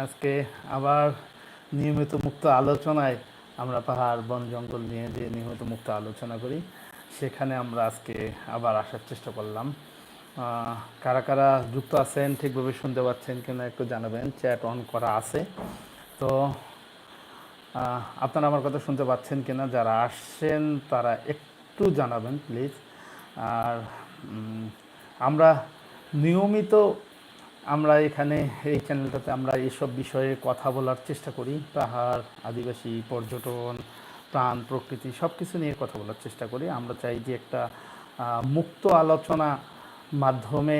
আজকে আবার নিয়মিত মুক্ত আলোচনায় আমরা পাহাড়, বন, জঙ্গল নিয়ে যে নিয়মিত মুক্ত আলোচনা করি, সেখানে আমরা আজকে আবার আসার চেষ্টা করলাম। কারা কারা যুক্ত আছেন, ঠিকভাবে শুনতে পাচ্ছেন কিনা একটু জানাবেন চ্যাট অন করা আছে। তো আপনারা আমার কথা শুনতে পাচ্ছেন কিনা, যারা আসছেন তারা একটু জানাবেন প্লিজ আর আমরা নিয়মিত আমরা এখানে এই চ্যানেলটাতে আমরা এইসব বিষয়ে কথা বলার চেষ্টা করি, পাহাড়, আদিবাসী, পর্যটন, প্রাণ, প্রকৃতি সব কিছু নিয়ে কথা বলার চেষ্টা করি। আমরা চাই যে একটা মুক্ত আলোচনা মাধ্যমে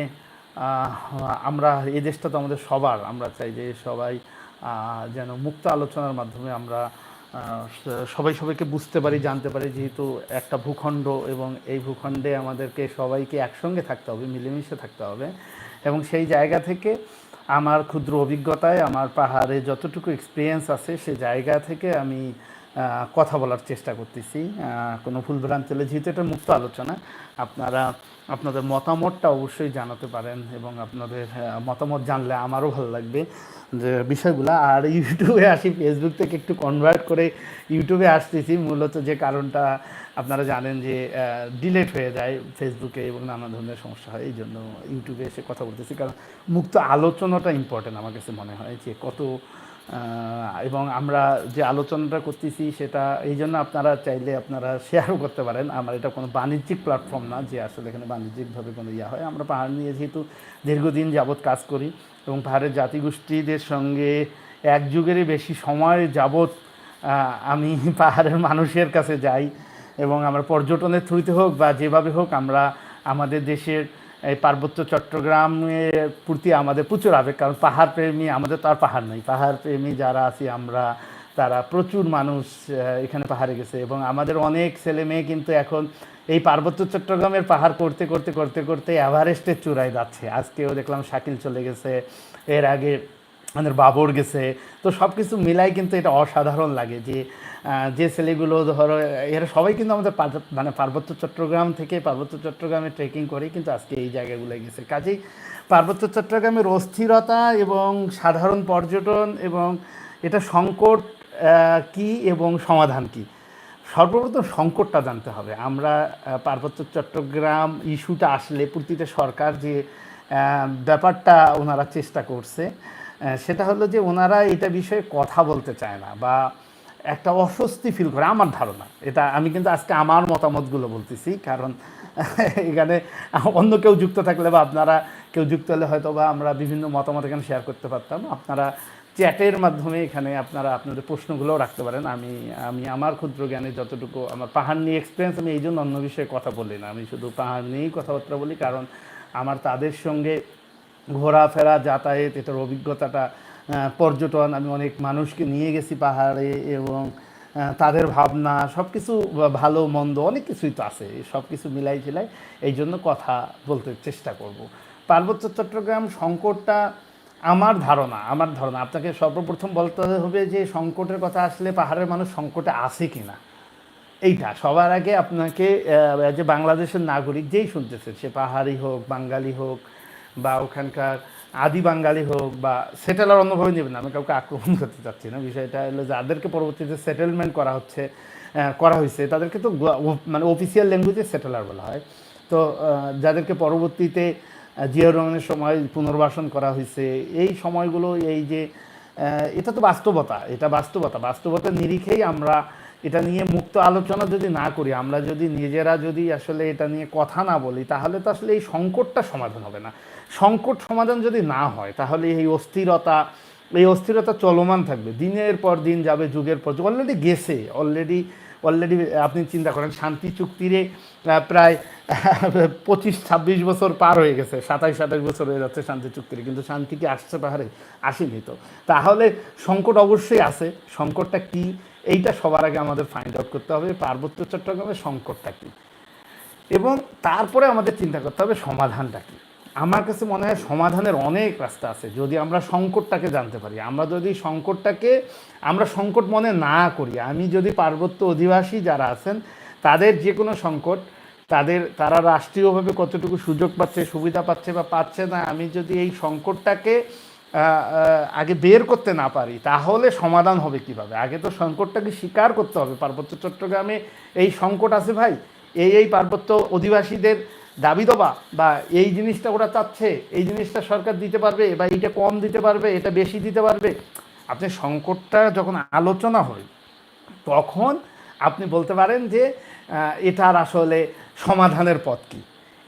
আমরা এই দেশটা তো আমাদের সবার, আমরা চাই যে সবাই যেন মুক্ত আলোচনার মাধ্যমে আমরা সবাই সবাইকে বুঝতে পারি, জানতে পারি, যেহেতু একটা ভূখণ্ড এবং এই ভূখণ্ডে আমাদেরকে সবাইকে একসঙ্গে থাকতে হবে, মিলেমিশে থাকতে হবে। এবং সেই জায়গা থেকে আমার ক্ষুদ্র অভিজ্ঞতায়, আমার পাহাড়ে যতটুকু এক্সপিরিয়েন্স আছে, সে জায়গা থেকে আমি কথা বলার চেষ্টা করতেছি। কোনো ভুলভ্রান্তি হলে যেহেতু এটা মুক্ত আলোচনা, আপনারা আপনাদের মতামতটা অবশ্যই জানাতে পারেন এবং আপনাদের মতামত জানলে আমারও ভালো লাগবে যে বিষয়গুলো। আর ইউটিউবে আসি ফেসবুক থেকে একটু কনভার্ট করে ইউটিউবে আসতেছি, মূলত যে কারণটা আপনারা জানেন যে ডিলেট হয়ে যায় ফেসবুকে এবং নানা ধরনের সমস্যা হয়, এই জন্য ইউটিউবে এসে কথা বলতেছি। কারণ মুক্ত আলোচনাটা ইম্পর্টেন্ট আমার কাছে মনে হয়, যে কত এবং আমরা যে আলোচনাটা করতেছি সেটা, এই জন্য আপনারা চাইলে আপনারা শেয়ারও করতে পারেন। আমার এটা কোনো বাণিজ্যিক প্ল্যাটফর্ম না যে আসলে এখানে বাণিজ্যিকভাবে কোনো ইয়া হয়। আমরা পাহাড় নিয়ে যেহেতু দীর্ঘদিন যাবৎ কাজ করি এবং পাহাড়ের জাতিগোষ্ঠীদের সঙ্গে এক যুগেরই বেশি সময় যাবৎ আমি পাহাড়ের মানুষের কাছে যাই এবং আমরা পর্যটনের থ্রুতে হোক বা যেভাবে হোক আমরা আমাদের দেশের এই পার্বত্য চট্টগ্রামের প্রতি আমাদের প্রচুর আবেগ, কারণ পাহাড় প্রেমী আমাদের তো আর পাহাড় নেই। পাহাড় প্রেমী যারা আছি আমরা, তারা প্রচুর মানুষ এখানে পাহাড়ে গেছে। এবং আমাদের অনেক ছেলে মেয়ে কিন্তু এখন এই পার্বত্য চট্টগ্রামের পাহাড় করতে করতে করতে করতে এভারেস্টের চূড়ায় যাচ্ছে। আজকেও দেখলাম শাকিল চলে গেছে, এর আগে আমাদের বাবর গেছে। তো সব কিছু মিলাই কিন্তু এটা অসাধারণ লাগে যে যে ছেলেগুলো ধরো, এরা সবাই কিন্তু আমাদের মানে পার্বত্য চট্টগ্রাম থেকে পার্বত্য চট্টগ্রামে ট্রেকিং করে, কিন্তু আজকে এই জায়গাগুলো গেছে। কাজেই পার্বত্য চট্টগ্রামের অস্থিরতা এবং সাধারণ পর্যটন এবং এটা সংকট কি এবং সমাধান কি? সর্বপ্রথম সংকটটা জানতে হবে। আমরা পার্বত্য চট্টগ্রাম ইস্যুটা আসলে প্রতিটা সরকার যে ব্যাপারটা ওনারা চেষ্টা করছে সেটা হলো যে ওনারা এটা বিষয়ে কথা বলতে চায় না বা একটা অস্বস্তি ফিল করে, আমার ধারণা। এটা আমি কিন্তু আজকে আমার মতামতগুলো বলতেছি, কারণ এখানে অন্য কেউ যুক্ত থাকলে বা আপনারা কেউ যুক্ত হলে হয়তো বা আমরা বিভিন্ন মতামত এখানে শেয়ার করতে পারতাম। আপনারা চ্যাটের মাধ্যমে এখানে আপনারা আপনাদের প্রশ্নগুলোও রাখতে পারেন। আমি আমি আমার ক্ষুদ্র জ্ঞানে যতটুকু আমার পাহাড় নিয়ে এক্সপিরিয়েন্স আমি এই জন্য অন্য বিষয়ে কথা বলি না। আমি শুধু পাহাড় নিয়েই কথাবার্তা বলি, কারণ আমার তাদের সঙ্গে ঘোরাফেরা, যাতায়াত, এটার অভিজ্ঞতাটা পর্যটন, আমি অনেক মানুষকে নিয়ে গেছি পাহাড়ে এবং তাদের ভাবনা সব কিছু ভালো, মন্দ, অনেক কিছুই তো আছে সব কিছু মিলাই ঝিলাই, এই জন্য কথা বলতে চেষ্টা করব। পার্বত্য চট্টগ্রাম সংকটটা আমার ধারণা আমার ধারণা, আপনাকে সর্বপ্রথম বলতে হবে যে সংকটের কথা আসলে পাহাড়ের মানুষ সংকটে আছে কি না এইটা, সবার আগে আপনাকে যে বাংলাদেশের নাগরিক যেই শুনতেছেন, সে পাহাড়ি হোক, বাঙালি হোক বা ওখানকার আদি বাঙালি হোক বা সেটেলার অন্যভাবে নেবেন আমি কাউকে আক্রমণ করতে চাচ্ছি না। বিষয়টা হলো যাদেরকে পরবর্তীতে সেটেলমেন্ট করা হচ্ছে করা হয়েছে, তাদেরকে তো মানে অফিসিয়াল ল্যাঙ্গুয়েজে সেটেলার বলা হয়। তো যাদেরকে পরবর্তীতে জিয়াউর রহমানের সময় পুনর্বাসন করা হয়েছে, এই সময়গুলো এই যে এটা তো বাস্তবতা। এটা বাস্তবতা। বাস্তবতার নিরিখেই আমরা এটা নিয়ে মুক্ত আলোচনা যদি না করি, আমরা যদি নিজেরা যদি আসলে এটা নিয়ে কথা না বলি, তাহলে তো আসলে এই সংকটটা সমাধান হবে না। সংকট সমাধান যদি না হয়, তাহলে এই অস্থিরতা এই অস্থিরতা চলমান থাকবে। দিনের পর দিন যাবে, যুগের পর যুগ। অলরেডি গেছে অলরেডি অলরেডি আপনি চিন্তা করেন, শান্তি চুক্তিরে প্রায় পঁচিশ, ছাব্বিশ বছর পার হয়ে গেছে, সাতাইশ সাতাশ বছর হয়ে যাচ্ছে শান্তি চুক্তির। কিন্তু শান্তি কি আসছে পাহাড়ে? আসেনি তো। তাহলে সংকট অবশ্যই আছে। সংকটটা কি? এইটা সবার আগে আমাদের ফাইন্ড আউট করতে হবে, পার্বত্য চট্টগ্রামের সংকটটা কি? এবং তারপরে আমাদের চিন্তা করতে হবে সমাধানটা কি? আমার কাছে মনে হয় সমাধানের অনেক রাস্তা আছে, যদি আমরা সংকটটাকে জানতে পারি। আমরা যদি সংকটটাকে, আমরা সংকট মনে না করি, আমি যদি পার্বত্য অধিবাসী যারা আছেন, তাদের যে কোনো সংকট, তাদের, তারা রাষ্ট্রীয়ভাবে কতটুকু সুযোগ পাচ্ছে, সুবিধা পাচ্ছে বা পাচ্ছে না, আমি যদি এই সংকটটাকে আগে বের করতে না পারি, তাহলে সমাধান হবে কীভাবে? আগে তো সংকটটাকে স্বীকার করতে হবে। পার্বত্য চট্টগ্রামে এই সংকট আছে ভাই। এই এই পার্বত্য অধিবাসীদের দাবি দবা বা এই জিনিসটা ওরা চাচ্ছে, এই জিনিসটা সরকার দিতে পারবে বা এইটা কম দিতে পারবে, এটা বেশি দিতে পারবে। আপনি সংকটটা যখন আলোচনা হয়, তখন আপনি বলতে পারেন যে এটার আসলে সমাধানের পথ কী?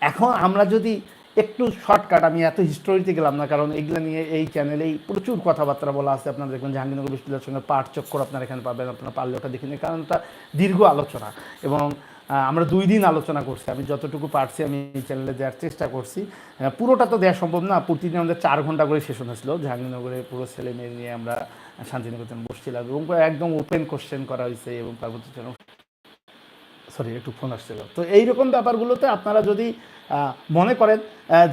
এখন আমরা যদি একটু শর্টকাট আমি এত হিস্টোরিতে গেলাম না, কারণ এগুলো নিয়ে এই চ্যানেলেই প্রচুর কথাবার্তা বলা আছে। আপনারা দেখবেন জাহাঙ্গীরনগর বিশ্ববিদ্যালয়ের সঙ্গে পাঠ চক্কর আপনারা এখানে পাবেন, আপনারা পারলে ওটা দেখে নিন, কারণ ওটা দীর্ঘ আলোচনা। এবং আমরা দুই দিন আলোচনা করছি, আমি যতটুকু পারছি আমি এই চ্যানেলে দেওয়ার চেষ্টা করছি। পুরোটা তো দেওয়া সম্ভব না, প্রতিদিন আমাদের চার ঘণ্টা করে সেশন হয়েছিল, জাহাঙ্গীরনগরে পুরো ছেলে মেয়ে নিয়ে আমরা শান্তিনিকেতন বসছিলাম এবং একদম ওপেন কোশ্চেন করা হয়েছে এবং পার্বত্য সরি একটু ফোন আসছিল। তো এইরকম ব্যাপারগুলোতে আপনারা যদি মনে করেন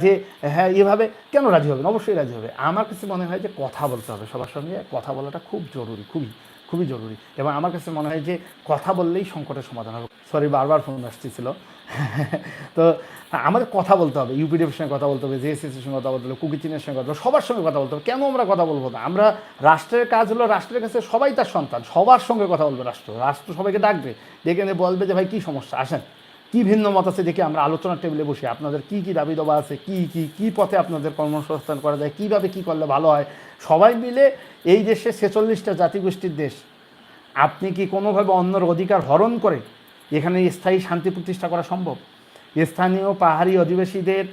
যে হ্যাঁ এভাবে কেন রাজি হবেন? অবশ্যই রাজি হবে। আমার কাছে মনে হয় যে কথা বলতে হবে সবার সঙ্গে। কথা বলাটা খুব জরুরি, খুবই। খুবই জরুরি। এবং আমার কাছে মনে হয় যে কথা বললেই সংকটের সমাধান হবে। সরি বারবার ফোন আসতেছিল। তো আমাদের কথা বলতে হবে। ইউপিডিএফের সঙ্গে কথা বলতে হবে জেএসএসের সঙ্গে কথা বলতে হবে কুকিচিনের সঙ্গে কথা সবার সঙ্গে কথা বলতে হবে। কেন আমরা কথা বলব না? আমরা রাষ্ট্রের কাজ হলো রাষ্ট্রের কাছে সবাই তার সন্তান, সবার সঙ্গে কথা বলবে রাষ্ট্র। রাষ্ট্র সবাইকে ডাকবে, ডেকে বলবে যে, ভাই, কী সমস্যা? আসেন। কি ভিন্ন মত আছে দেখে আমরা আলোচনার টেবিলে বসে, আপনাদের কি কি দাবি দেওয়া আছে, কি কি কি পথে আপনাদের কর্মসংস্থান করা যায়, কীভাবে কী করলে ভালো হয়, সবাই মিলে এই দেশে ছেচল্লিশটা জাতিগোষ্ঠীর দেশ, আপনি কি কোনোভাবে অন্যর অধিকার হরণ করে এখানে স্থায়ী শান্তি প্রতিষ্ঠা করা সম্ভব? স্থানীয় পাহাড়ি অধিবাসীদের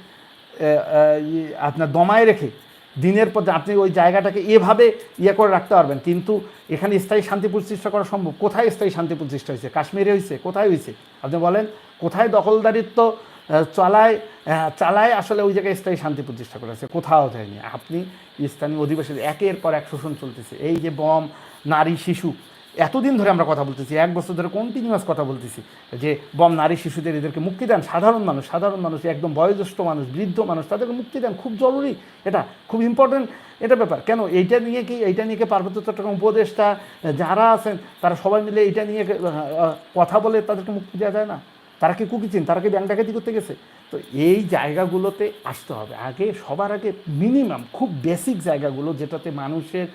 আপনার দমায় রেখে দিনের পর আপনি ওই জায়গাটাকে এভাবে ইয়ে করে রাখতে পারবেন, কিন্তু এখানে স্থায়ী শান্তি প্রতিষ্ঠা করা সম্ভব? কোথায় স্থায়ী শান্তি প্রতিষ্ঠা হয়েছে? কাশ্মীরে হয়েছে? কোথায় হয়েছে? আপনি বলেন কোথায় দখলদারিত্ব চালায় চালায় আসলে ওই জায়গায় স্থায়ী শান্তি প্রতিষ্ঠা করেছে, কোথাও যায়নি। আপনি স্থানীয় অধিবাসীদের একের পর এক শোষণ চলতেছে। এই যে বম, নারী, শিশু, এতদিন ধরে আমরা কথা বলতেছি, এক বছর ধরে কন্টিনিউয়াস কথা বলতেছি যে বম, নারী, শিশুদের এদেরকে মুক্তি দেন। সাধারণ মানুষ সাধারণ মানুষ, একদম বয়োজ্যেষ্ঠ মানুষ, বৃদ্ধ মানুষ, তাদেরকে মুক্তি দেন। খুব জরুরি। এটা খুব ইম্পর্টেন্ট এটা ব্যাপার। কেন? এইটা নিয়ে কি, এইটা নিয়ে কি পার্বত্য চট্টগ্রাম উপদেষ্টা যারা আছেন, তারা সবাই মিলে এইটা নিয়ে কথা বলে তাদেরকে মুক্তি দেওয়া যায় না? তারা কি কুকিচিন তারা কি ব্যাংক ডাকাতি করতে গেছে? তো এই জায়গাগুলোতে আসতে হবে। আগে, সবার আগে মিনিমাম খুব বেসিক জায়গাগুলো যেটাতে মানুষের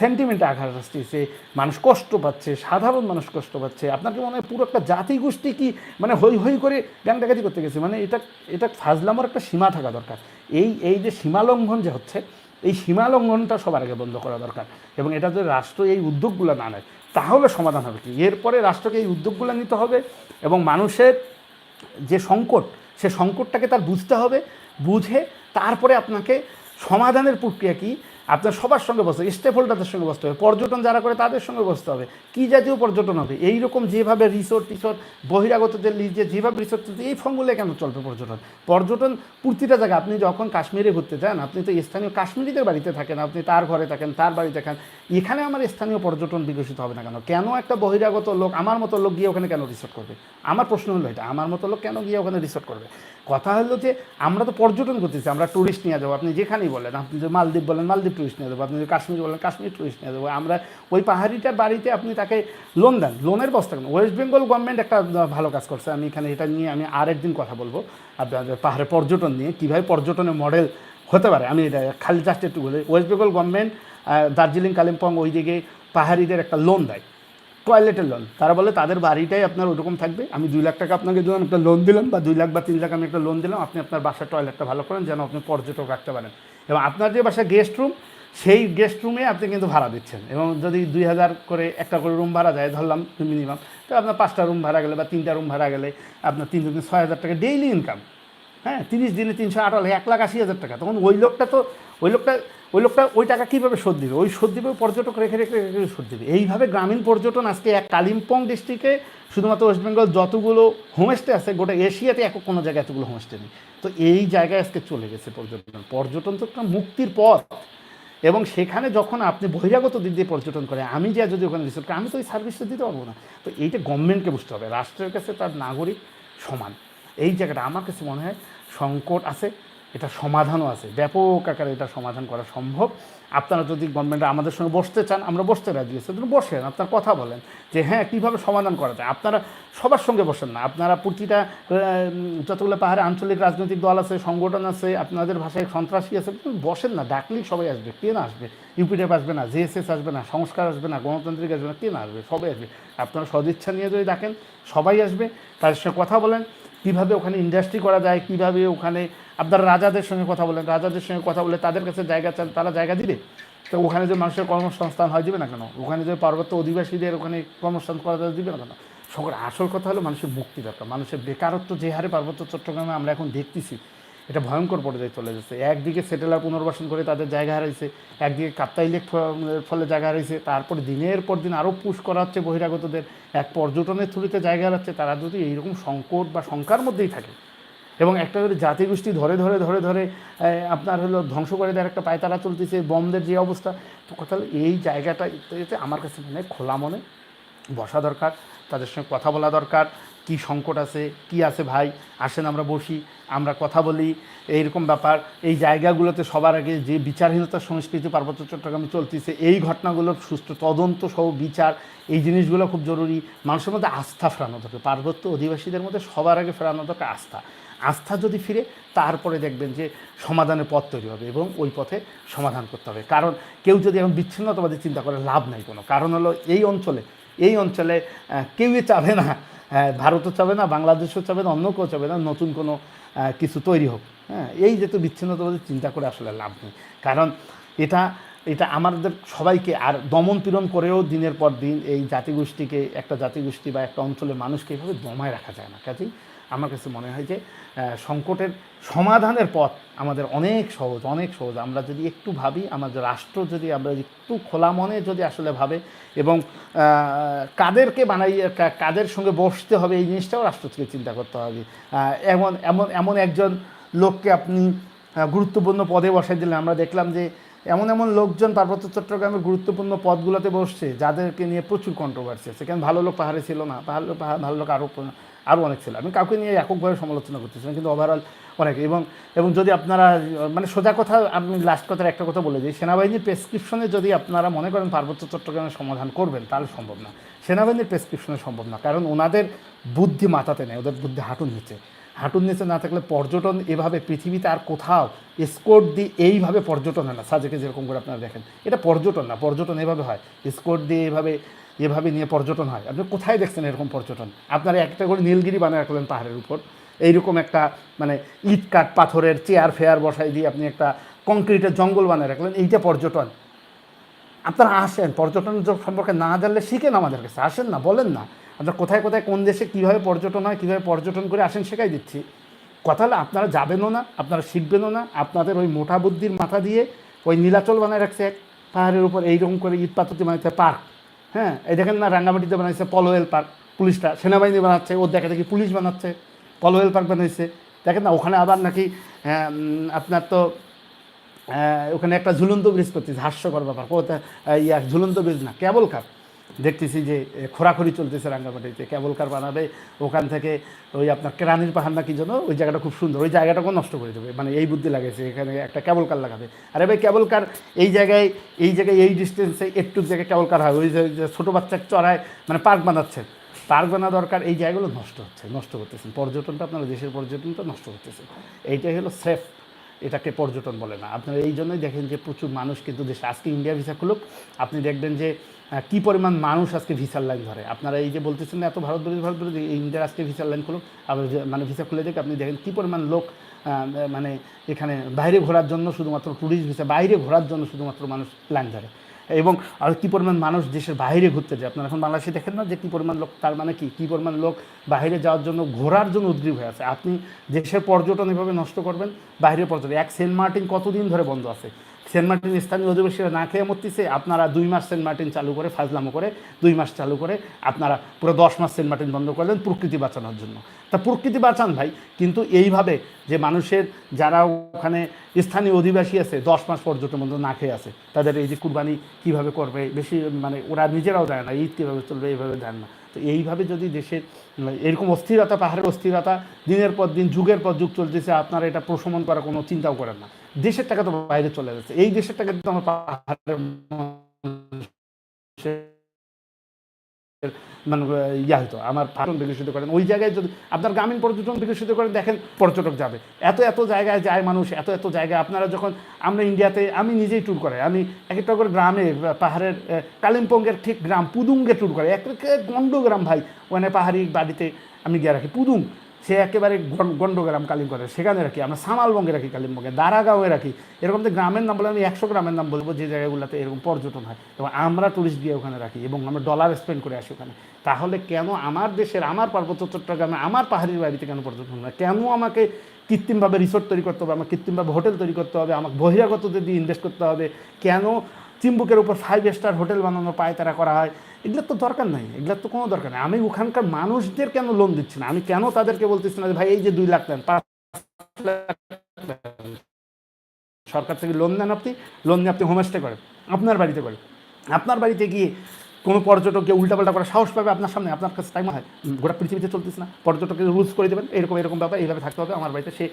সেন্টিমেন্টে আঘাত আসতেছে, মানুষ কষ্ট পাচ্ছে, সাধারণ মানুষ কষ্ট পাচ্ছে। আপনাকে মনে হয় পুরো একটা জাতিগোষ্ঠী কি মানে হই হই করে জ্ঞান ডাকাতি করতে গেছে? মানে এটা এটা ফাজলামোর একটা সীমা থাকা দরকার। এই এই যে সীমা লঙ্ঘন যে হচ্ছে, এই সীমা লঙ্ঘনটা সবার আগে বন্ধ করা দরকার। এবং এটা যদি রাষ্ট্র এই উদ্যোগগুলো না নেয়, তাহলে সমাধান হবে কি? এরপরে রাষ্ট্রকে এই উদ্যোগগুলো নিতে হবে এবং মানুষের যে সংকট সে সংকটটাকে তার বুঝতে হবে বুঝে তারপরে আপনাকে সমাধানের প্রক্রিয়া কী? আপনার সবার সঙ্গে বসতে হবে স্টেপ হোল্ডারদের সঙ্গে বসতে হবে, পর্যটন যারা করে তাদের সঙ্গে বসতে হবে। কী জাতীয় পর্যটন হবে? এইরকম যেভাবে রিসোর্ট টিসোর্ট বহিরাগতদের লিজে যেভাবে রিসোর্ট চলছে এই ফর্মগুলো কেন চলবে পর্যটন? পর্যটন প্রতিটা জায়গা আপনি যখন কাশ্মীরে ঘুরতে যান, আপনি তো স্থানীয় কাশ্মীরিদের বাড়িতে থাকেন, আপনি তার ঘরে থাকেন, তার বাড়িতে থাকেন, এখানে আমার স্থানীয় পর্যটন বিকশিত হবে না কেন? কেন একটা বহিরাগত লোক, আমার মতো লোক গিয়ে ওখানে কেন রিসোর্ট করবে? আমার প্রশ্ন হলো এটা, আমার মতো লোক কেন গিয়ে ওখানে রিসোর্ট করবে? কথা হলো যে, আমরা তো পর্যটন করতেছি, আমরা ট্যুরিস্ট নিয়ে যাব, আপনি যেখানেই বলেন, আপনি যে মালদ্বীপ বলেন, মালদ্বীপ ট্যুরিস্ট নিয়ে দেবো আপনি যদি কাশ্মীর বলেন, কাশ্মীর টুরিস্ট নিয়ে দেবো আমরা ওই পাহাড়িটার বাড়িতে আপনি তাকে লোন দেন। লোনের বস্তা কেন ওয়েস্ট বেঙ্গল গভর্নমেন্ট একটা ভালো কাজ করছে। আমি এখানে এটা নিয়ে আমি আর একদিন কথা বলব। আপনাদের পাহাড়ে পর্যটন নিয়ে কীভাবে পর্যটনের মডেল হতে পারে, আমি এটা খালি জাস্ট একটু বলি। West Bengal government Darjeeling Kalimpong ওই দিকে পাহাড়িদের একটা লোন দেয়। টয়লেটের লোন তারা বলে, তাদের বাড়িটাই আপনার ওরকম থাকবে। আমি দুই লাখ টাকা আপনাকে দিলাম, একটা লোন দিলাম, বা দুই লাখ বা তিন লাখ আমি একটা লোন দিলাম। আপনি আপনার বাসার টয়লেটটা ভালো করেন, যেন আপনি পর্যটক রাখতে পারেন। এবং আপনার যে বাসায় গেস্ট রুম সেই গেস্ট রুমে আপনি কিন্তু ভাড়া দিচ্ছেন। এবং যদি দুই হাজার করে, একটা করে রুম ভাড়া যায়, ধরলাম মিনিমাম তো আপনার পাঁচটা রুম ভাড়া গেলে বা তিনটা রুম ভাড়া গেলে আপনার তিন দিন ছয় হাজার টাকা ডেইলি ইনকাম হ্যাঁ তিরিশ দিনে তিনশো আঠারো এক লাখ আশি হাজার টাকা। তখন ওই লোকটা তো ওই লোকটা ওই লোকটা ওই টাকা কীভাবে শোধ দিবে? ওই শোধ দিবে পর্যটক রেখে রেখে রেখে শোধ দিবে। এইভাবে গ্রামীণ পর্যটন আজকে এক কালিম্পং ডিস্ট্রিক্টে শুধুমাত্র ওয়েস্ট বেঙ্গল যতগুলো হোমস্টে আছে, গোটা এশিয়াতে এক কোনো জায়গায় এতগুলো হোমস্টে নেই। তো এই জায়গায় আজকে চলে গেছে পর্যটন। পর্যটন তো একটা মুক্তির পথ। এবং সেখানে যখন আপনি বহিরাগত দিক দিয়ে পর্যটন করে, আমি যা যদি ওখানে রিসোর্ট আমি তো ওই সার্ভিসটা দিতে পারব না। তো এইটা গভর্নমেন্টকে বুঝতে হবে। রাষ্ট্রের কাছে তার নাগরিক সমান। এই জায়গাটা আমার কাছে মনে হয় সংকট আছে। এটা সমাধানও আছে। ব্যাপক আকারে এটা সমাধান করা সম্ভব। আপনারা যদি গভর্নমেন্ট আমাদের সঙ্গে বসতে চান, আমরা বসতে রাজি আছি। বসেন, আপনার কথা বলেন যে হ্যাঁ কীভাবে সমাধান করা যায়? আপনারা সবার সঙ্গে বসেন না। আপনারা প্রতিটা যতগুলো পাহাড়ে আঞ্চলিক রাজনৈতিক দল আছে, সংগঠন আছে, আপনাদের ভাষায় সন্ত্রাসী আছে বসেন না। ডাকলেই সবাই আসবে। কে না আসবে? ইউপিডিএফ আসবে না জেএসএস আসবে না, সংস্কার আসবে না, গণতান্ত্রিক আসবে না, কে না আসবে? সবাই আসবে। আপনারা সদিচ্ছা নিয়ে যদি ডাকেন, সবাই আসবে। তাদের সঙ্গে কথা বলেন। কীভাবে ওখানে ইন্ডাস্ট্রি করা যায়, কীভাবে ওখানে আপনারা রাজাদের সঙ্গে কথা বলেন, রাজাদের সঙ্গে কথা বলে তাদের কাছে জায়গা চান, তারা জায়গা দিবে? তো ওখানে যে মানুষের কর্মসংস্থান হয় দিবে না কেন? ওখানে যে পার্বত্য অধিবাসীদের ওখানে কর্মসংস্থান করা দিবে না কেন? সকল আসল কথা হলো মানুষের মুক্তি দরকার, মানুষের বেকারত্ব যে হারে পার্বত্য চট্টগ্রামে আমরা এখন দেখতেছি এটা ভয়ঙ্কর পর্যায়ে চলে যাচ্ছে। একদিকে সেটেলার পুনর্বাসন করে তাদের জায়গা হারাইছে, একদিকে কাপ্তাই লেক ফলে জায়গা হারাইছে, তারপরে দিনের পর দিন আরও পুশ করা হচ্ছে বহিরাগতদের, এক পর্যটনের থ্রুতে জায়গা হারাচ্ছে, তারা যদি এইরকম সংকট বা শঙ্কার মধ্যেই থাকে। এবং একটা করে জাতিগোষ্ঠী ধরে ধরে ধরে ধরে আপনার হলো ধ্বংস করে দেওয়ার একটা পায়তারা চলতেছে বমদের যে অবস্থা, তো কথা হলো এই জায়গাটা আমার কাছে মনে খোলা মনে, বসা দরকার, তাদের সঙ্গে কথা বলা দরকার কি সংকট আছে, কি আছে ভাই? আসেন আমরা বসি, আমরা কথা বলি। এইরকম ব্যাপার। এই জায়গাগুলোতে সবার আগে যে বিচারহীনতার সংস্কৃতি পার্বত্য চট্টগ্রামে চলতেছে, এই ঘটনাগুলোর সুষ্ঠু তদন্ত সহ বিচার, এই জিনিসগুলো খুব জরুরি। মানুষের মধ্যে আস্থা ফেরানো দরকার। পার্বত্য অধিবাসীদের মধ্যে সবার আগে ফেরানো দরকার আস্থা। আস্থা যদি ফিরে, তারপরে দেখবেন যে সমাধানের পথ তৈরি হবে এবং ওই পথে সমাধান করতে হবে। কারণ কেউ যদি এখন বিচ্ছিন্নতাবাদী চিন্তা করে, লাভ নাই কোনো। কারণ হলো এই অঞ্চলে এই অঞ্চলে কেউই চাবে না ভারতও চাবে না, বাংলাদেশও চাবে না, অন্য কেউ চাবে না, নতুন কোনো কিছু তৈরি হোক। হ্যাঁ এই যেহেতু বিচ্ছিন্নতাবাদের চিন্তা করে আসলে লাভ নেই। কারণ এটা এটা আমাদের সবাইকে আর দমন পীড়ন করেও দিনের পর দিন এই জাতিগোষ্ঠীকে, একটা জাতিগোষ্ঠী বা একটা অঞ্চলের মানুষকে এভাবে দমায় রাখা যায় না। কাজেই আমার কাছে মনে হয় যে সংকটের সমাধানের পথ আমাদের অনেক সহজ অনেক সহজ। আমরা যদি একটু ভাবি, আমাদের রাষ্ট্র যদি আমরা একটু খোলা মনে যদি আসলে ভাবে এবং কাদেরকে বানাই কাদের সঙ্গে বসতে হবে, এই জিনিসটাও রাষ্ট্র থেকে চিন্তা করতে হবে। এমন এমন এমন একজন লোককে আপনি গুরুত্বপূর্ণ পদে বসাই দিলেন। আমরা দেখলাম যে, এমন এমন লোকজন পার্বত্য চট্টগ্রামের গুরুত্বপূর্ণ পদগুলোতে বসছে, যাদেরকে নিয়ে প্রচুর কন্ট্রোভার্সি আছে। কেন? ভালো লোক পাহাড়ে ছিল না, ভালো ভালো লোক আরও আরও অনেক ছিল। আমি কাউকে নিয়ে এককভাবে সমালোচনা করতেছি না, কিন্তু ওভারঅল অনেক। এবং এবং যদি আপনারা মানে সোজা কথা, আমি লাস্ট কথার একটা কথা বলে দিই। সেনাবাহিনীর প্রেসক্রিপশনে যদি আপনারা মনে করেন পার্বত্য চট্টগ্রামের সমাধান করবেন, তাহলে সম্ভব না। সেনাবাহিনীর প্রেসক্রিপশনে সম্ভব না, কারণ ওনাদের বুদ্ধি মাথাতে নেই, ওদের বুদ্ধি হাঁটুর নিচে। হাঁটুর নিচে না থাকলে পর্যটন এভাবে পৃথিবীতে আর কোথাও স্কোর্ট দিয়ে এইভাবে পর্যটন হয় না। সাজেকে যেরকম করে আপনারা দেখেন, এটা পর্যটন না, পর্যটন এভাবে হয়। স্কোর্ট দিয়ে এভাবে এভাবে নিয়ে পর্যটন হয়। আপনি কোথায় দেখছেন এরকম পর্যটন? আপনারা একটা করে নীলগিরি বানায় রাখলেন পাহাড়ের উপর। এইরকম একটা মানে ইট কাঠ পাথরের চেয়ার ফেয়ার বসাই দিয়ে আপনি একটা কংক্রিটের জঙ্গল বানায় রাখলেন, এইটা পর্যটন। আপনারা আসেন, পর্যটন সম্পর্কে না জানলে শিখেন আমাদের কাছে। আসেন না, বলেন না। আপনারা কোথায় কোথায়, কোন দেশে কীভাবে পর্যটন হয়, কীভাবে পর্যটন করে আসেন শেখাই দিচ্ছি। কথা হলো, আপনারা যাবেনও না, আপনারা শিখবেনও না, আপনাদের ওই মোটা বুদ্ধির মাথা দিয়ে ওই নীলাচল বানায় রাখছে এক পাহাড়ের উপর, এইরকম করে ইট পাথরটি বানাইছে পার্ক। হ্যাঁ এই দেখেন না, রাঙ্গামাটিতে বানাইছে পলোয়েল পার্ক পুলিশটা সেনাবাহিনী বানাচ্ছে ওর দেখা দেখি পুলিশ বানাচ্ছে পলোয়েল পার্ক বানাইছে। দেখেন না, ওখানে আবার নাকি আপনার তো ওখানে একটা ঝুলন্ত ব্রিজ করছে হাস্যকর ব্যাপার। ইয়া, ঝুলন্ত ব্রিজ না কেবল কার দেখতেছি যে খোরাখুরি চলতেছে রাঙ্গামাটিতে। কেবল কার বানাবে, ওখান থেকে ওই আপনার কেরানির পাহাড় না কি জন্য ওই জায়গাটা খুব সুন্দর, ওই জায়গাটাকেও নষ্ট করে দেবে। মানে এই বুদ্ধি লাগাইছে, এখানে একটা কেবল কার লাগাবে। আরে ভাই, কেবল কার এই জায়গায় এই জায়গায়, এই ডিস্টেন্সে একটু জায়গায় কেবল কার হয়। ওই ছোটো বাচ্চা চড়ায় মানে পার্ক বানাচ্ছে। পার্ক বানা দরকার, এই জায়গাগুলো নষ্ট হচ্ছে, নষ্ট করতেছেন পর্যটনটা আপনারা, দেশের পর্যটনটা নষ্ট করতেছেন এইটাই হলো সেফ এটাকে পর্যটন বলে না। আপনারা এই জন্যই দেখেন যে প্রচুর মানুষ কিন্তু দেশে আজকে ইন্ডিয়া ভিসা খুলুক, আপনি দেখবেন যে কী পরিমাণ মানুষ আজকে ভিসার লাইন ধরে। আপনারা এই যে বলতেছেন এত ভারত বিরোধী ভারত বিরোধী ইন্ডিয়ার আজকে ভিসার লাইন খুলুক, আবার মানে ভিসা খুলে দেখে আপনি দেখেন কী পরিমাণ লোক মানে এখানে বাইরে ঘোরার জন্য শুধুমাত্র ট্যুরিস্ট ভিসা বাইরে ঘোরার জন্য শুধুমাত্র মানুষ লাইন ধরে। এবং আর কী পরিমাণ মানুষ দেশের বাইরে ঘুরতে যায়? আপনারা এখন বাংলাদেশে দেখেন না যে কী পরিমাণ লোক, তার মানে কি? কী পরিমাণ লোক বাইরে যাওয়ার জন্য, ঘোরার জন্য উদ্গ্রীব হয়ে আছে? আপনি দেশের পর্যটন এভাবে নষ্ট করবেন, বাইরের পর্যটন। এক সেন্ট মার্টিন কতদিন ধরে বন্ধ আছে? সেন্ট মার্টিন স্থানীয় অধিবাসীরা না খেয়ে মরতেছে, আপনারা দুই মাস সেন্ট মার্টিন চালু করে, ফাজলামো করে, দুই মাস চালু করে আপনারা পুরো দশ মাস সেন্ট মার্টিন বন্ধ করলেন প্রকৃতি বাঁচানোর জন্য। তা প্রকৃতি বাঁচান ভাই, কিন্তু এইভাবে যে মানুষের, যারা ওখানে স্থানীয় অধিবাসী আছে, দশ মাস পর্যটন বন্ধ না খেয়ে আছে, তাদের এই যে কুরবানি কীভাবে করবে, বেশি মানে ওরা নিজেরাও দেয় না ঈদ কীভাবে চলবে, এইভাবে দেন না। তো এইভাবে যদি দেশের এরকম অস্থিরতা, পাহাড়ের অস্থিরতা, দিনের পর দিন, যুগের পর যুগ চলতেছে, আপনারা এটা প্রশমন করার কোনো চিন্তাও করেন না। দেশের টাকা তো বাইরে চলে যাচ্ছে। এই দেশের টাকা কিন্তু আমার পাহাড়ের মানে ইয়া হতো আমার পর্যটন বিকশিত করেন। ওই জায়গায় যদি আপনার গ্রামীণ পর্যটন বিকশিত করেন, দেখেন পর্যটক যাবে। এত এত জায়গায় যায় মানুষ, এত এত জায়গায় আপনারা যখন, আমরা ইন্ডিয়াতে, আমি নিজেই ট্যুর করে আমি এক একটা করে গ্রামে পাহাড়ের কালিম্পংয়ের ঠিক গ্রাম, পুদুঙ্গে ট্যুর করে এক গন্ড গ্রাম ভাই, ওখানে পাহাড়ি বাড়িতে আমি গিয়ে রাখি। পুদুং সে একেবারে গন্ডগ্রাম কালিম্পংয়ে সেখানে রাখি, আমরা সামালবঙ্গে রাখি কালিম্পংয়ে, দারাগাঁওয়ে রাখি। এরকম যে গ্রামের নাম বলে আমি একশো গ্রামের নাম বলব যে জায়গাগুলোতে এরকম পর্যটন হয়। এবং আমরা ট্যুরিস্ট গিয়ে ওখানে রাখি এবং আমরা ডলার স্পেন্ড করে আসি ওখানে। তাহলে কেন আমার দেশের, আমার পার্বত্য চট্টগ্রামে, আমার পাহাড়ির বাড়িতে কেন পর্যটন হয়? কেন আমাকে কৃত্রিমভাবে রিসোর্ট তৈরি করতে হবে? আমাকে কৃত্রিমভাবে হোটেল তৈরি করতে হবে? আমাকে বহিরাগতদের দিয়ে ইনভেস্ট করতে হবে? কেন চিম্বুকের উপর ফাইভ স্টার হোটেল বানানোর পায়তারা করা হয় এগুলোর তো দরকার নাই এগুলোর তো কোনো দরকার নেই। আমি ওখানকার মানুষদের কেন লোন দিচ্ছি না? আমি কেন তাদেরকে বলতেছি না ভাই, এই যে দুই লাখ দেন, পাঁচ সরকার থেকে লোন নেন আপনি লোন নিয়ে আপনি হোমস্টে করেন, আপনার বাড়িতে করেন। আপনার বাড়িতে গিয়ে কোনো পর্যটককে উল্টাপাল্টা করার সাহস পাবে আপনার সামনে, আপনার কাছে টাইম হয়। গোটা পৃথিবীতে চলতেছে না। পর্যটককে রুলস করে দেবেন, এরকম এরকম ব্যাপার, এইভাবে থাকতে হবে। আমার বাড়িতে সে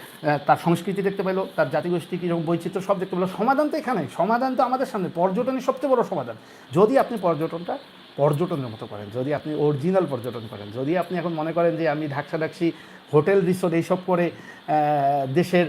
তার সংস্কৃতি দেখতে পেল, তার জাতিগোষ্ঠী কীরকম বৈচিত্র্য সব দেখতে পেল। সমাধান তো এখানে, সমাধান তো আমাদের সামনে। পর্যটনই সবচেয়ে বড় সমাধান। যদি আপনি পর্যটনটা পর্যটনের মতো করেন, যদি আপনি অরিজিনাল পর্যটন করেন, যদি আপনি এখন মনে করেন যে আমি ঢাকসা ঢাকসি হোটেল, রিসোর্ট এইসব করে দেশের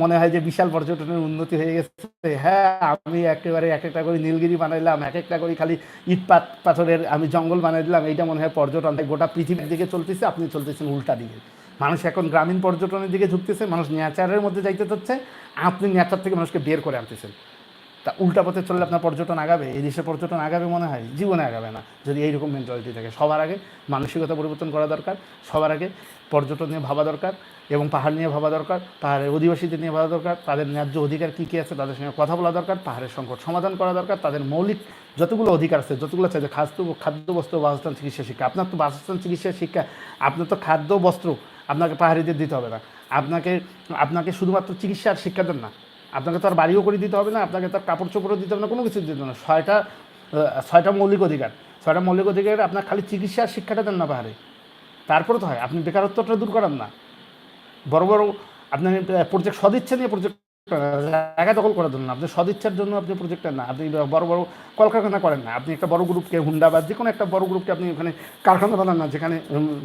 মনে হয় যে বিশাল পর্যটনের উন্নতি হয়ে গেছে। হ্যাঁ আমি একেবারে এক একটা করে নীলগিরি বানাইলাম এক একটা করে খালি ইট পাত, পাথরের আমি জঙ্গল বানাই দিলাম। এইটা মনে হয় পর্যটন। গোটা পৃথিবীর দিকে চলতেছে, আপনি চলতেছেন উল্টা দিকে। মানুষ এখন গ্রামীণ পর্যটনের দিকে ঝুঁকতেছে, মানুষ নেচারের মধ্যে যাইতে চাচ্ছে, আপনি নেচার থেকে মানুষকে বের করে আনতেছেন। তা উল্টা পথে চললে আপনার পর্যটন আগাবে এই দেশে পর্যটন আগাবে মনে হয়? জীবনে আগাবে না। যদি এইরকম মেন্টালিটি থাকে, সবার আগে মানসিকতা পরিবর্তন করা দরকার, সবার আগে পর্যটন নিয়ে ভাবা দরকার এবং পাহাড় নিয়ে ভাবা দরকার, পাহাড়ের অধিবাসীদের নিয়ে ভাবা দরকার, তাদের ন্যায্য অধিকার কী কী আছে তাদের সঙ্গে কথা বলা দরকার, পাহাড়ের সংকট সমাধান করা দরকার, তাদের মৌলিক যতগুলো অধিকার আছে, যতগুলো চাইছে খাদ্য খাদ্য, বস্ত্র, বাসস্থান, চিকিৎসা, শিক্ষা। আপনার তো বাসস্থান, চিকিৎসা, শিক্ষা, আপনার তো খাদ্য, বস্ত্র, আপনাকে পাহাড়িদের দিতে হবে না। আপনাকে আপনাকে শুধুমাত্র চিকিৎসার শিক্ষা দেন না। আপনাকে তো আর বাড়িও করে দিতে হবে না, আপনাকে তার কাপড় চোপড়ও দিতে হবে না, কোনো কিছু দিতে হবে না। ছয়টা ছয়টা মৌলিক অধিকার। ছয়টা মৌলিক অধিকার, আপনার খালি চিকিৎসার শিক্ষাটা দেন না পাহাড়ে। তারপরে তো হয়, আপনি বেকারত্বটা দূর করান না। বড় বড় আপনার প্রজেক্ট সদিচ্ছা নিয়ে প্রজেক্ট জায়গা দখল করার জন্য আপনি সদিচ্ছার জন্য আপনি প্রজেক্টটা না। আপনি বড় বড় কলকারখানা করেন না। আপনি একটা বড় গ্রুপকে হুন্ডা বা যে কোনো একটা বড় গ্রুপকে আপনি ওখানে কারখানা বানান না, যেখানে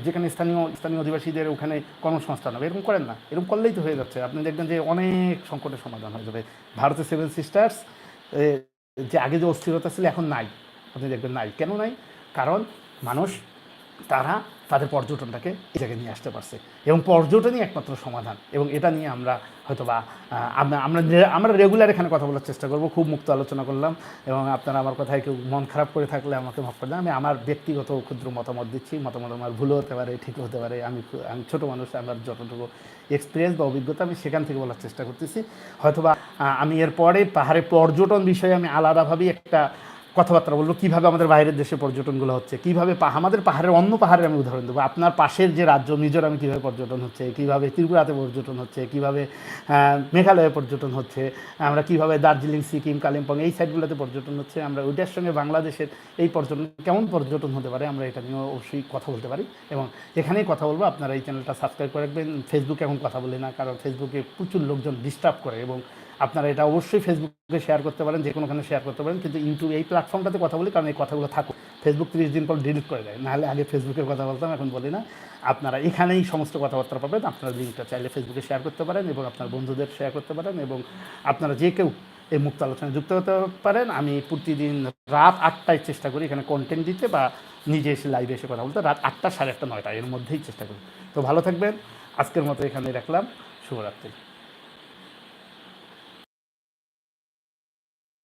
যেখানে স্থানীয় স্থানীয় অধিবাসীদের ওখানে কর্মসংস্থান হবে। এরকম করেন না। এরকম করলেই তো হয়ে যাচ্ছে। আপনি দেখবেন যে অনেক সংকটের সমাধান হয়ে যাবে। ভারতের সেভেন সিস্টার্স যে আগে যে অস্থিরতা ছিল, এখন নাই। আপনি দেখবেন নাই। কেন নাই? কারণ মানুষ, তারা তাদের পর্যটনটাকে এই জায়গায় নিয়ে আসতে পারছে। এবং পর্যটনই একমাত্র সমাধান। এবং এটা নিয়ে আমরা হয়তো বা আমরা আমরা রেগুলার এখানে কথা বলার চেষ্টা করব। খুব মুক্ত আলোচনা করলাম। এবং আপনারা আমার কথায় কেউ মন খারাপ করে থাকলে আমাকে মাফ করে আমি আমার ব্যক্তিগত ক্ষুদ্র মতামত দিচ্ছি। মতামত আমার ভুলও হতে পারে, ঠিকও হতে পারে। আমি আমি ছোটো মানুষ, আমার যতটুকু এক্সপিরিয়েন্স বা অভিজ্ঞতা, আমি সেখান থেকে বলার চেষ্টা করতেছি। হয়তোবা আমি এরপরে পাহাড়ে পর্যটন বিষয়ে আমি আলাদাভাবেই একটা কথাবার্তা বলব কীভাবে আমাদের বাইরের দেশে পর্যটনগুলো হচ্ছে, কীভাবে আমাদের পাহাড়ের অন্য পাহাড়ের আমি উদাহরণ দেবো। আপনার পাশের যে রাজ্য, মিজোরামে কীভাবে পর্যটন হচ্ছে, কীভাবে ত্রিপুরাতে পর্যটন হচ্ছে, কীভাবে মেঘালয়ে পর্যটন হচ্ছে, আমরা কীভাবে দার্জিলিং, সিকিম, কালিম্পং এই সাইডগুলোতে পর্যটন হচ্ছে, আমরা ওইটার সঙ্গে বাংলাদেশের এই পর্যটন, কেমন পর্যটন হতে পারে আমরা এটা নিয়েও অবশ্যই কথা বলতে পারি। এবং এখানেই কথা বলব, আপনারা এই চ্যানেলটা সাবস্ক্রাইব করে রাখবেন। ফেসবুকে এখন কথা বলি না, কারণ ফেসবুকে প্রচুর লোকজন ডিস্টার্ব করে এবং আপনারা এটা অবশ্যই ফেসবুকে শেয়ার করতে পারেন, যে কোনোখানে শেয়ার করতে পারেন। কিন্তু ইউটিউব এই প্ল্যাটফর্মটাতে কথা বলি, কারণ এই কথাগুলো থাকুক। ফেসবুক তিরিশ দিন পর ডিলিট করে দেয়। নাহলে আগে ফেসবুকে কথা বলতাম, এখন বলি না। আপনারা এখানেই সমস্ত কথাবার্তা পাবেন। আপনারা লিঙ্কটা চাইলে ফেসবুকে শেয়ার করতে পারেন এবং আপনার বন্ধুদের শেয়ার করতে পারেন এবং আপনারা যে কেউ এই মুক্ত আলোচনায় যুক্ত হতে পারেন। আমি প্রতিদিন রাত আটটায় চেষ্টা করি এখানে কন্টেন্ট দিতে বা নিজে এসে লাইভে এসে কথা বলতে। রাত আটটা সাড়ে আটটা, নয়টা, এর মধ্যেই চেষ্টা করি। তো ভালো থাকবেন। আজকের মতো এখানে রাখলাম। শুভরাত্রি।